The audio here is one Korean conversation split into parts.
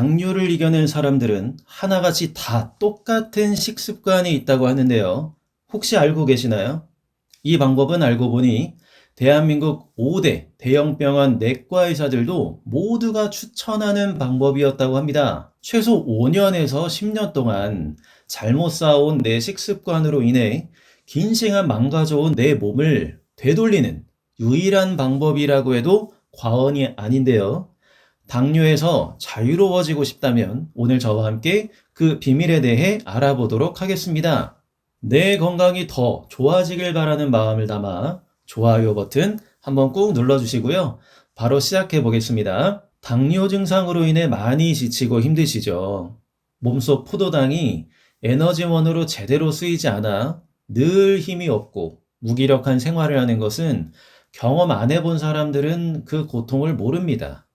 당뇨를 이겨낸 사람들은 하나같이 다 똑같은 식습관이 있다고 하는데요. 혹시 알고 계시나요? 이 방법은 알고 보니 대한민국 5대 대형 병원 내과 의사들도 모두가 추천하는 방법이었다고 합니다. 최소 5년에서 10년 동안 잘못 쌓아온 내 식습관으로 인해 긴 시간 망가져온 내 몸을 되돌리는 유일한 방법이라고 해도 과언이 아닌데요. 당뇨에서 자유로워지고 싶다면 오늘 저와 함께 그 비밀에 대해 알아보도록 하겠습니다. 내 건강이 더 좋아지길 바라는 마음을 담아 좋아요 버튼 한번 꾹 눌러주시고요. 바로 시작해 보겠습니다. 당뇨 증상으로 인해 많이 지치고 힘드시죠? 몸속 포도당이 에너지원으로 제대로 쓰이지 않아 늘 힘이 없고 무기력한 생활을 하는 것은 경험 안 해본 사람들은 그 고통을 모릅니다.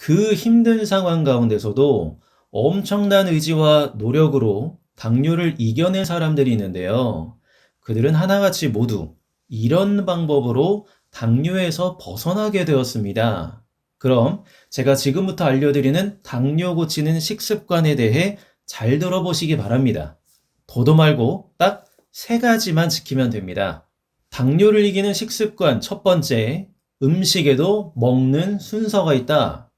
그 힘든 상황 가운데서도 엄청난 의지와 노력으로 당뇨를 이겨낸 사람들이 있는데요. 그들은 하나같이 모두 이런 방법으로 당뇨에서 벗어나게 되었습니다. 그럼 제가 지금부터 알려드리는 당뇨 고치는 식습관에 대해 잘 들어보시기 바랍니다. 도도 말고 딱 세 가지만 지키면 됩니다. 당뇨를 이기는 식습관 첫 번째, 음식에도 먹는 순서가 있다.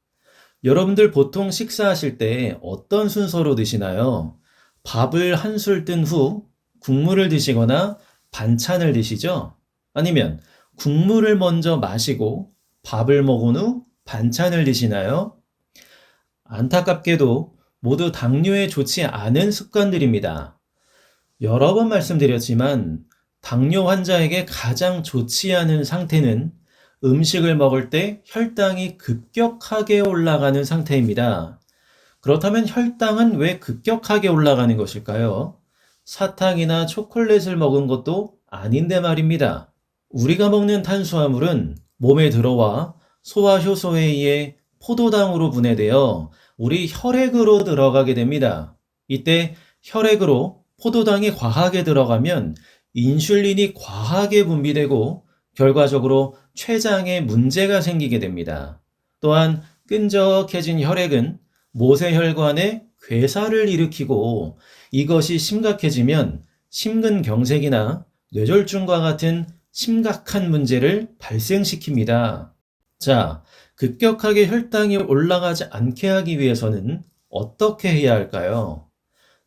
여러분들 보통 식사하실 때 어떤 순서로 드시나요? 밥을 한 술 뜬 후 국물을 드시거나 반찬을 드시죠? 아니면 국물을 먼저 마시고 밥을 먹은 후 반찬을 드시나요? 안타깝게도 모두 당뇨에 좋지 않은 습관들입니다. 여러 번 말씀드렸지만 당뇨 환자에게 가장 좋지 않은 상태는 음식을 먹을 때 혈당이 급격하게 올라가는 상태입니다. 그렇다면 혈당은 왜 급격하게 올라가는 것일까요? 사탕이나 초콜릿을 먹은 것도 아닌데 말입니다. 우리가 먹는 탄수화물은 몸에 들어와 소화 효소에 의해 포도당으로 분해되어 우리 혈액으로 들어가게 됩니다. 이때 혈액으로 포도당이 과하게 들어가면 인슐린이 과하게 분비되고 결과적으로 췌장에 문제가 생기게 됩니다. 또한 끈적해진 혈액은 모세혈관에 괴사를 일으키고 이것이 심각해지면 심근경색이나 뇌졸중과 같은 심각한 문제를 발생시킵니다. 자, 급격하게 혈당이 올라가지 않게 하기 위해서는 어떻게 해야 할까요?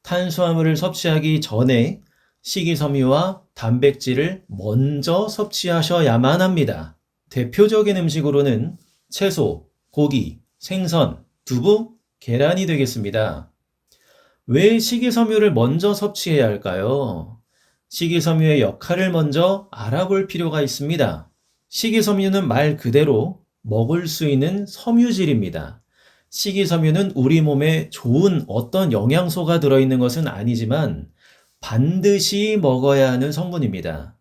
탄수화물을 섭취하기 전에 식이섬유와 단백질을 먼저 섭취하셔야만 합니다. 대표적인 음식으로는 채소, 고기, 생선, 두부, 계란이 되겠습니다. 왜 식이섬유를 먼저 섭취해야 할까요? 식이섬유의 역할을 먼저 알아볼 필요가 있습니다. 식이섬유는 말 그대로 먹을 수 있는 섬유질입니다. 식이섬유는 우리 몸에 좋은 어떤 영양소가 들어있는 것은 아니지만 반드시 먹어야 하는 성분입니다.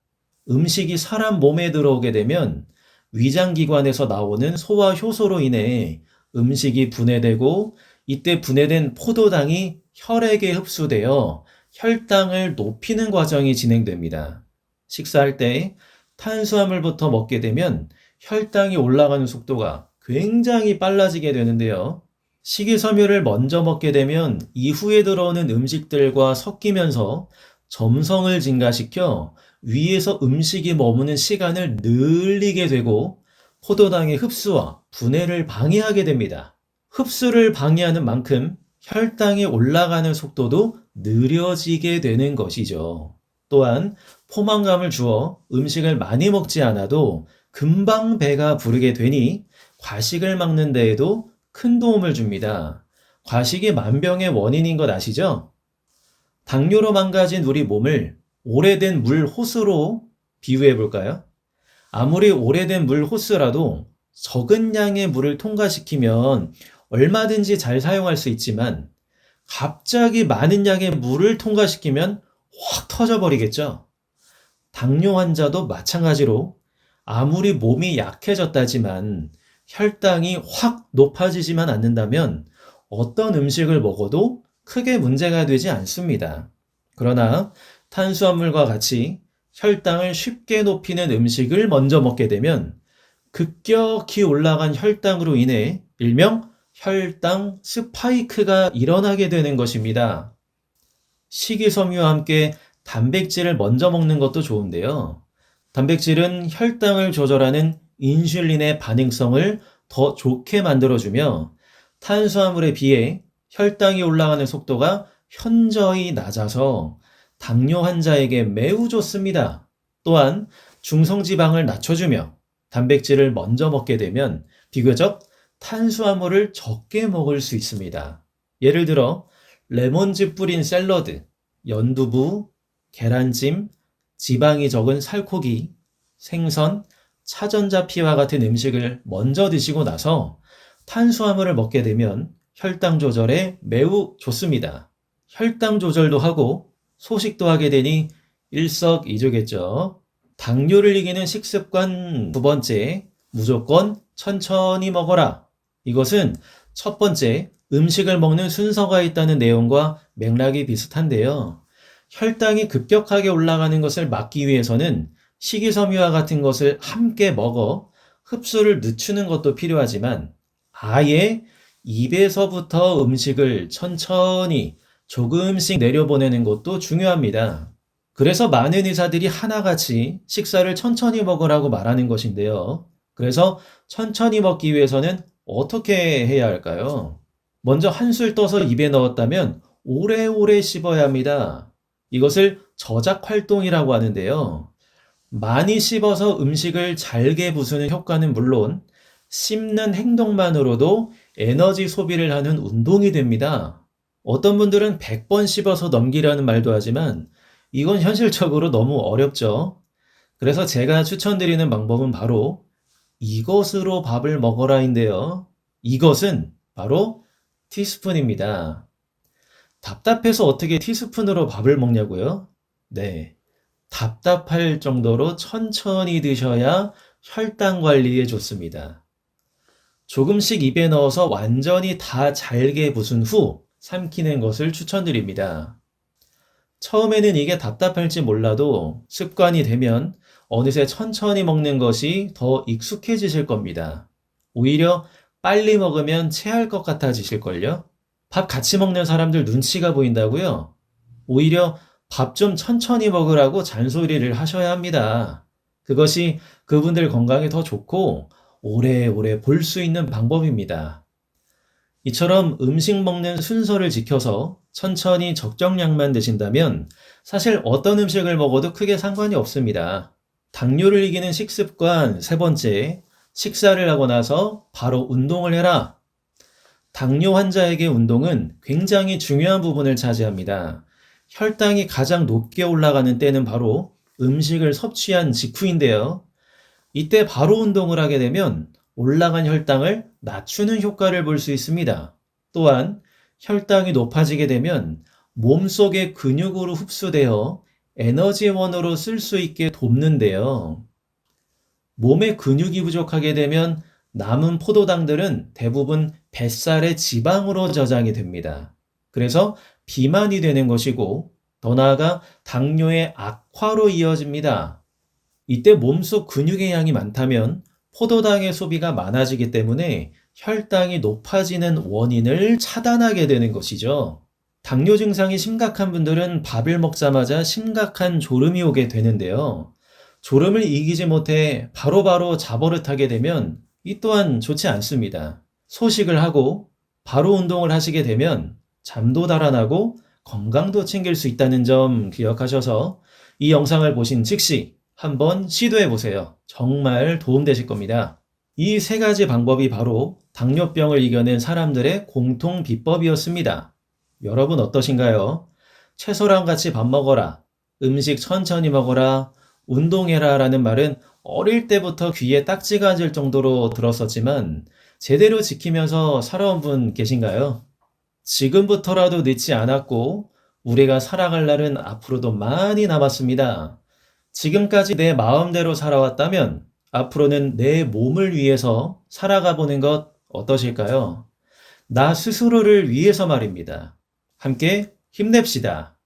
음식이 사람 몸에 들어오게 되면 위장기관에서 나오는 소화 효소로 인해 음식이 분해되고 이때 분해된 포도당이 혈액에 흡수되어 혈당을 높이는 과정이 진행됩니다. 식사할 때 탄수화물부터 먹게 되면 혈당이 올라가는 속도가 굉장히 빨라지게 되는데요. 식이섬유를 먼저 먹게 되면 이후에 들어오는 음식들과 섞이면서 점성을 증가시켜 위에서 음식이 머무는 시간을 늘리게 되고 포도당의 흡수와 분해를 방해하게 됩니다. 흡수를 방해하는 만큼 혈당이 올라가는 속도도 느려지게 되는 것이죠. 또한 포만감을 주어 음식을 많이 먹지 않아도 금방 배가 부르게 되니 과식을 막는 데에도 큰 도움을 줍니다. 과식이 만병의 원인인 것 아시죠? 당뇨로 망가진 우리 몸을 오래된 물 호스로 비유해 볼까요? 아무리 오래된 물 호스라도 적은 양의 물을 통과시키면 얼마든지 잘 사용할 수 있지만 갑자기 많은 양의 물을 통과시키면 확 터져버리겠죠? 당뇨 환자도 마찬가지로 아무리 몸이 약해졌다지만 혈당이 확 높아지지만 않는다면 어떤 음식을 먹어도 크게 문제가 되지 않습니다. 그러나 탄수화물과 같이 혈당을 쉽게 높이는 음식을 먼저 먹게 되면 급격히 올라간 혈당으로 인해 일명 혈당 스파이크가 일어나게 되는 것입니다. 식이섬유와 함께 단백질을 먼저 먹는 것도 좋은데요. 단백질은 혈당을 조절하는 인슐린의 반응성을 더 좋게 만들어주며 탄수화물에 비해 혈당이 올라가는 속도가 현저히 낮아서 당뇨 환자에게 매우 좋습니다. 또한 중성지방을 낮춰주며 단백질을 먼저 먹게 되면 비교적 탄수화물을 적게 먹을 수 있습니다. 예를 들어 레몬즙 뿌린 샐러드, 연두부, 계란찜, 지방이 적은 살코기, 생선, 차전자피와 같은 음식을 먼저 드시고 나서 탄수화물을 먹게 되면 혈당 조절에 매우 좋습니다. 혈당 조절도 하고 소식도 하게 되니 일석이조겠죠. 당뇨를 이기는 식습관 두 번째, 무조건 천천히 먹어라. 이것은 첫 번째, 음식을 먹는 순서가 있다는 내용과 맥락이 비슷한데요. 혈당이 급격하게 올라가는 것을 막기 위해서는 식이섬유와 같은 것을 함께 먹어 흡수를 늦추는 것도 필요하지만 아예 입에서부터 음식을 천천히 조금씩 내려보내는 것도 중요합니다. 그래서 많은 의사들이 하나같이 식사를 천천히 먹으라고 말하는 것인데요. 그래서 천천히 먹기 위해서는 어떻게 해야 할까요? 먼저 한술 떠서 입에 넣었다면 오래오래 씹어야 합니다. 이것을 저작 활동이라고 하는데요. 많이 씹어서 음식을 잘게 부수는 효과는 물론 씹는 행동만으로도 에너지 소비를 하는 운동이 됩니다. 어떤 분들은 100번 씹어서 넘기라는 말도 하지만 이건 현실적으로 너무 어렵죠. 그래서 제가 추천드리는 방법은 바로 이것으로 밥을 먹어라인데요. 이것은 바로 티스푼입니다. 답답해서 어떻게 티스푼으로 밥을 먹냐고요? 네. 답답할 정도로 천천히 드셔야 혈당 관리에 좋습니다. 조금씩 입에 넣어서 완전히 다 잘게 부순 후 삼키는 것을 추천드립니다. 처음에는 이게 답답할지 몰라도 습관이 되면 어느새 천천히 먹는 것이 더 익숙해지실 겁니다. 오히려 빨리 먹으면 체할 것 같아지실걸요? 밥 같이 먹는 사람들 눈치가 보인다고요? 오히려 밥 좀 천천히 먹으라고 잔소리를 하셔야 합니다. 그것이 그분들 건강에 더 좋고 오래오래 볼 수 있는 방법입니다. 이처럼 음식 먹는 순서를 지켜서 천천히 적정량만 드신다면 사실 어떤 음식을 먹어도 크게 상관이 없습니다. 당뇨를 이기는 식습관 세 번째, 식사를 하고 나서 바로 운동을 해라. 당뇨 환자에게 운동은 굉장히 중요한 부분을 차지합니다. 혈당이 가장 높게 올라가는 때는 바로 음식을 섭취한 직후인데요. 이때 바로 운동을 하게 되면 올라간 혈당을 낮추는 효과를 볼 수 있습니다. 또한 혈당이 높아지게 되면 몸속의 근육으로 흡수되어 에너지원으로 쓸 수 있게 돕는데요. 몸에 근육이 부족하게 되면 남은 포도당들은 대부분 뱃살의 지방으로 저장이 됩니다. 그래서 비만이 되는 것이고 더 나아가 당뇨의 악화로 이어집니다. 이때 몸속 근육의 양이 많다면 포도당의 소비가 많아지기 때문에 혈당이 높아지는 원인을 차단하게 되는 것이죠. 당뇨 증상이 심각한 분들은 밥을 먹자마자 심각한 졸음이 오게 되는데요. 졸음을 이기지 못해 바로바로 자버릇하게 되면 이 또한 좋지 않습니다. 소식을 하고 바로 운동을 하시게 되면 잠도 달아나고 건강도 챙길 수 있다는 점 기억하셔서 이 영상을 보신 즉시 한번 시도해 보세요. 정말 도움되실 겁니다. 이 세 가지 방법이 바로 당뇨병을 이겨낸 사람들의 공통 비법이었습니다. 여러분 어떠신가요? 채소랑 같이 밥 먹어라. 음식 천천히 먹어라. 운동해라 라는 말은 어릴 때부터 귀에 딱지가 앉을 정도로 들었었지만 제대로 지키면서 살아온 분 계신가요? 지금부터라도 늦지 않았고 우리가 살아갈 날은 앞으로도 많이 남았습니다. 지금까지 내 마음대로 살아왔다면 앞으로는 내 몸을 위해서 살아가 보는 것 어떠실까요? 나 스스로를 위해서 말입니다. 함께 힘냅시다.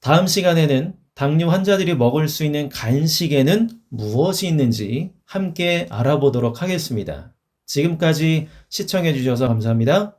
다음 시간에는 당뇨 환자들이 먹을 수 있는 간식에는 무엇이 있는지 함께 알아보도록 하겠습니다. 지금까지 시청해주셔서 감사합니다.